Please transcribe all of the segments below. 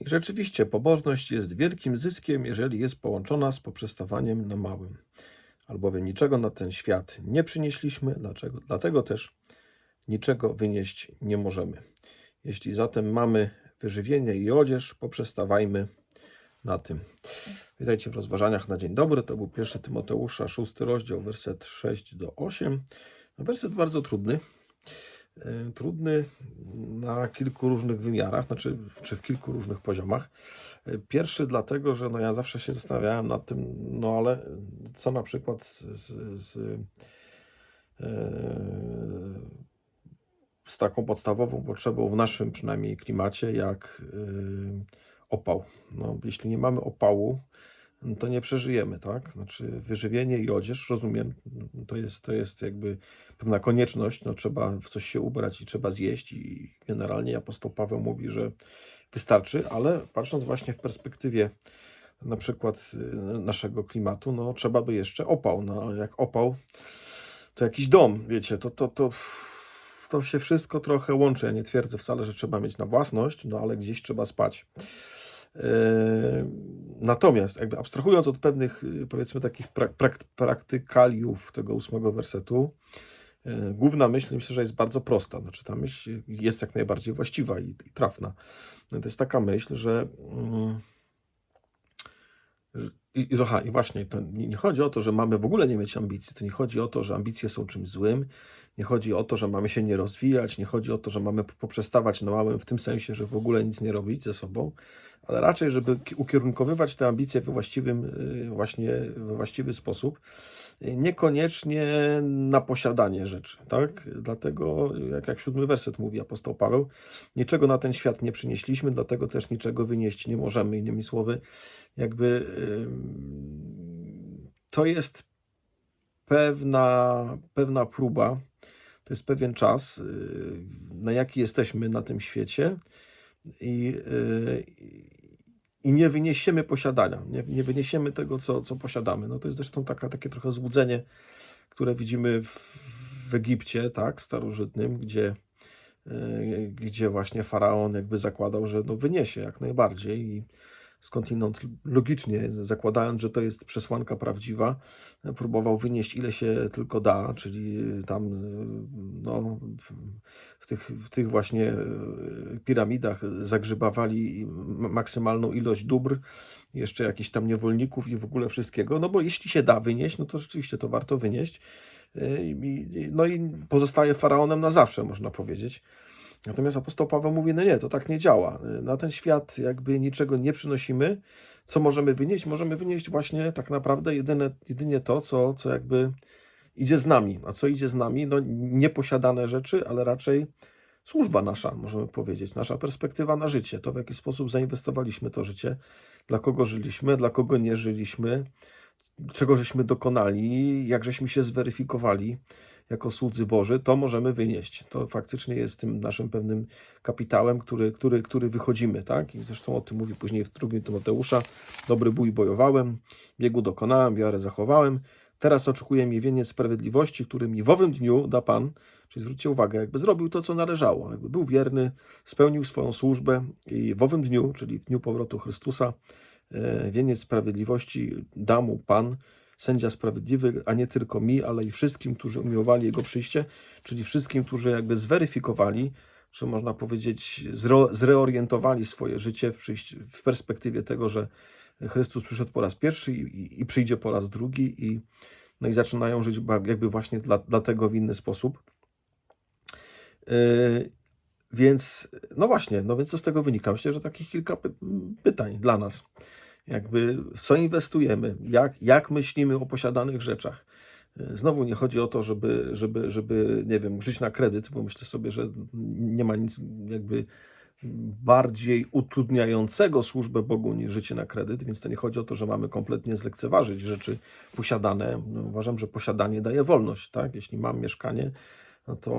I rzeczywiście pobożność jest wielkim zyskiem, jeżeli jest połączona z poprzestawaniem na małym. Albowiem niczego na ten świat nie przynieśliśmy, dlaczego? dlatego też niczego wynieść nie możemy. Jeśli zatem mamy wyżywienie i odzież, poprzestawajmy na tym. Witajcie w rozważaniach na dzień dobry. To był 1 Tymoteusza, 6 rozdział, werset 6 do 8. Werset bardzo trudny. E, Trudny na kilku różnych wymiarach, znaczy czy w kilku różnych poziomach. E, Pierwszy dlatego, że no ja zawsze się zastanawiałem nad tym, no ale co na przykład z, z, z, e, z taką podstawową potrzebą w naszym przynajmniej klimacie, jak y, opał. No, jeśli nie mamy opału, to nie przeżyjemy, tak? Znaczy wyżywienie i odzież, rozumiem, to jest, to jest jakby pewna konieczność, no trzeba w coś się ubrać i trzeba zjeść i generalnie apostoł Paweł mówi, że wystarczy, ale patrząc właśnie w perspektywie na przykład y, naszego klimatu, no trzeba by jeszcze opał, no jak opał, to jakiś dom, wiecie, to, to, to, to się wszystko trochę łączy. Ja nie twierdzę wcale, że trzeba mieć na własność, no ale gdzieś trzeba spać. Yy, Natomiast, jakby abstrahując od pewnych, yy, powiedzmy, takich prak, prak, praktykaliów tego ósmego wersetu, yy, główna myśl myślę, że jest bardzo prosta. Znaczy, ta myśl jest jak najbardziej właściwa i, i trafna. To jest taka myśl, że. że- I, i, aha, I właśnie, to nie, nie chodzi o to, że mamy w ogóle nie mieć ambicji. To nie chodzi o to, że ambicje są czymś złym. Nie chodzi o to, że mamy się nie rozwijać. Nie chodzi o to, że mamy poprzestawać na małym w tym sensie, że w ogóle nic nie robić ze sobą, ale raczej, żeby ki- ukierunkowywać te ambicje we właściwym, y, właśnie we właściwy sposób, y, niekoniecznie na posiadanie rzeczy, tak? Dlatego, jak, jak siódmy werset mówi apostoł Paweł, niczego na ten świat nie przynieśliśmy, dlatego też niczego wynieść nie możemy. Innymi słowy, jakby to jest pewna, pewna próba, to jest pewien czas, y, na jaki jesteśmy na tym świecie i, y, i nie wyniesiemy posiadania, nie, nie wyniesiemy tego, co, co posiadamy. No to jest zresztą taka, takie trochę złudzenie, które widzimy w, w Egipcie, tak, starożytnym, gdzie, y, gdzie właśnie faraon jakby zakładał, że no wyniesie jak najbardziej i skądinąd logicznie, zakładając, że to jest przesłanka prawdziwa, próbował wynieść ile się tylko da, czyli tam no, w- tych, w tych właśnie e, piramidach zagrzybawali maksymalną ilość dóbr, jeszcze jakichś tam niewolników i w ogóle wszystkiego, no bo jeśli się da wynieść, no to rzeczywiście to warto wynieść. E, no i pozostaje faraonem na zawsze, można powiedzieć. Natomiast apostoł Paweł mówi, no nie, to tak nie działa. Na ten świat jakby niczego nie przynosimy. Co możemy wynieść? Możemy wynieść właśnie tak naprawdę jedyne, jedynie to, co, co jakby idzie z nami. A co idzie z nami? No nieposiadane rzeczy, ale raczej służba nasza, możemy powiedzieć, nasza perspektywa na życie, to w jaki sposób zainwestowaliśmy to życie, dla kogo żyliśmy, dla kogo nie żyliśmy, czego żeśmy dokonali, jak żeśmy się zweryfikowali jako słudzy Boży, to możemy wynieść. To faktycznie jest tym naszym pewnym kapitałem, który, który, który wychodzimy, tak? I zresztą o tym mówi później w drugim Tymoteusza. Dobry bój bojowałem, biegu dokonałem, wiarę zachowałem. Teraz oczekuje mnie wieniec sprawiedliwości, który mi w owym dniu da Pan, czyli zwróćcie uwagę, jakby zrobił to, co należało, jakby był wierny, spełnił swoją służbę i w owym dniu, czyli w dniu powrotu Chrystusa, e, wieniec sprawiedliwości da mu Pan, sędzia sprawiedliwy, a nie tylko mi, ale i wszystkim, którzy umiłowali Jego przyjście, czyli wszystkim, którzy jakby zweryfikowali, że można powiedzieć, zre, zreorientowali swoje życie w, w perspektywie tego, że Chrystus przyszedł po raz pierwszy i, i, i przyjdzie po raz drugi i, no i zaczynają żyć jakby właśnie dla, dlatego w inny sposób. Yy, więc, no właśnie, no więc co z tego wynika? Myślę, że takich kilka py pytań dla nas. Jakby co inwestujemy, jak, jak myślimy o posiadanych rzeczach. Znowu nie chodzi o to, żeby, żeby, żeby, nie wiem, żyć na kredyt, bo myślę sobie, że nie ma nic jakby bardziej utrudniającego służbę Bogu niż życie na kredyt, więc to nie chodzi o to, że mamy kompletnie zlekceważyć rzeczy posiadane. No, uważam, że posiadanie daje wolność, tak? Jeśli mam mieszkanie, no to,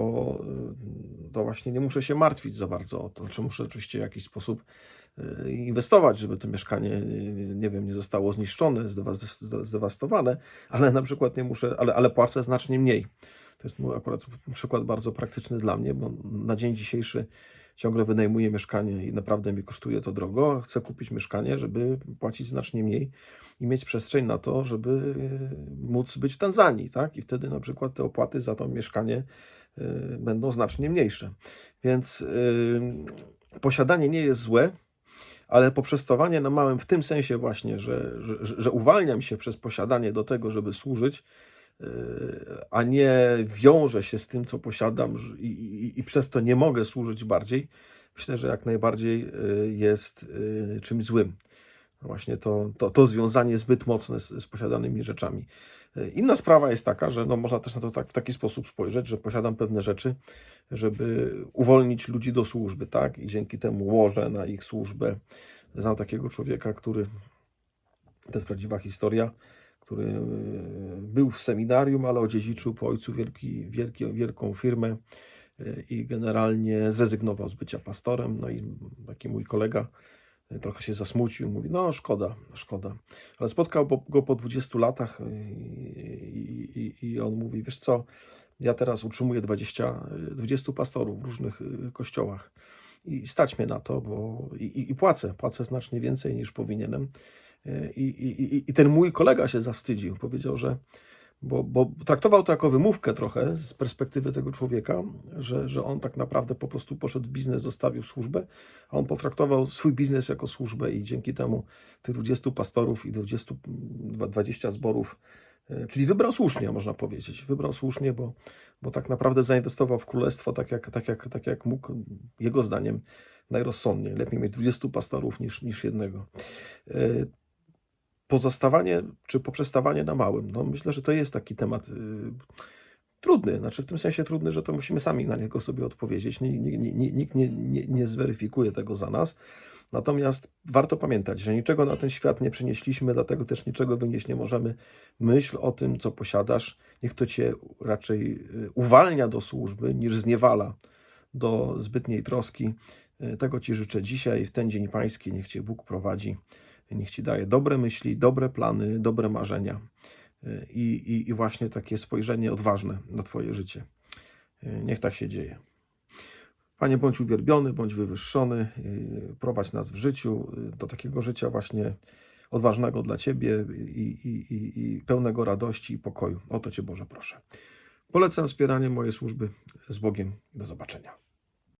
y, to właśnie nie muszę się martwić za bardzo o to, czy muszę oczywiście w jakiś sposób y, inwestować, żeby to mieszkanie, y, nie wiem, nie zostało zniszczone, zdewas- zdewastowane, ale na przykład nie muszę, ale, ale płacę znacznie mniej. To jest akurat przykład bardzo praktyczny dla mnie, bo na dzień dzisiejszy ciągle wynajmuję mieszkanie i naprawdę mi kosztuje to drogo, chcę kupić mieszkanie, żeby płacić znacznie mniej i mieć przestrzeń na to, żeby e, móc być w Tanzanii, tak? I wtedy na przykład te opłaty za to mieszkanie e, będą znacznie mniejsze. Więc e, posiadanie nie jest złe, ale poprzestawanie na małym w tym sensie właśnie, że, że, że uwalniam się przez posiadanie do tego, żeby służyć, a nie wiąże się z tym, co posiadam i, i, i przez to nie mogę służyć bardziej, myślę, że jak najbardziej jest czymś złym. Właśnie to, to, to związanie zbyt mocne z, z posiadanymi rzeczami. Yy, Inna sprawa jest taka, że no można też na to tak, w taki sposób spojrzeć, że posiadam pewne rzeczy, żeby uwolnić ludzi do służby, tak? I dzięki temu łożę na ich służbę. Znam takiego człowieka, który, to jest prawdziwa historia, który e, był w seminarium, ale odziedziczył po ojcu wielki, wielki, wielką firmę e, i generalnie zrezygnował z bycia pastorem. No i taki mój kolega e, trochę się zasmucił, mówi, no szkoda, szkoda. Ale spotkał po- go po 20 latach i, i, i on mówi, wiesz co, ja teraz utrzymuję 20, e, 20 pastorów w różnych e, kościołach i stać mnie na to, bo i, i- płacę, płacę znacznie więcej niż powinienem. I, i, i, I ten mój kolega się zawstydził, powiedział, że bo, bo traktował to jako wymówkę trochę z perspektywy tego człowieka, że, że on tak naprawdę po prostu poszedł w biznes, zostawił służbę, a on potraktował swój biznes jako służbę i dzięki temu tych 20 pastorów i 20, 20 zborów, e, czyli wybrał słusznie, można powiedzieć. Wybrał słusznie, bo, bo tak naprawdę zainwestował w królestwo tak jak, tak, jak, tak jak mógł, jego zdaniem, najrozsądniej. Lepiej mieć 20 pastorów niż, niż jednego. Pozostawanie czy poprzestawanie na małym, no myślę, że to jest taki temat y, trudny, znaczy w tym sensie trudny, że to musimy sami na niego sobie odpowiedzieć. Ni- ni- ni- ni- Nikt nie, nie, nie zweryfikuje tego za nas. Natomiast warto pamiętać, że niczego na ten świat nie przynieśliśmy, dlatego też niczego wynieść nie możemy. Myśl o tym, co posiadasz, niech to cię raczej y, uwalnia do służby, niż zniewala do zbytniej troski. Y, Tego Ci życzę dzisiaj, w ten dzień Pański. Niech Cię Bóg prowadzi, niech Ci daje dobre myśli, dobre plany, dobre marzenia y, i, i, i właśnie takie spojrzenie odważne na Twoje życie. Y, Niech tak się dzieje. Panie, bądź uwielbiony, bądź wywyższony, y, prowadź nas w życiu do takiego życia właśnie odważnego dla Ciebie i, i, i, i pełnego radości i pokoju. O to Cię Boże proszę. Polecam wspieranie mojej służby z Bogiem. Do zobaczenia.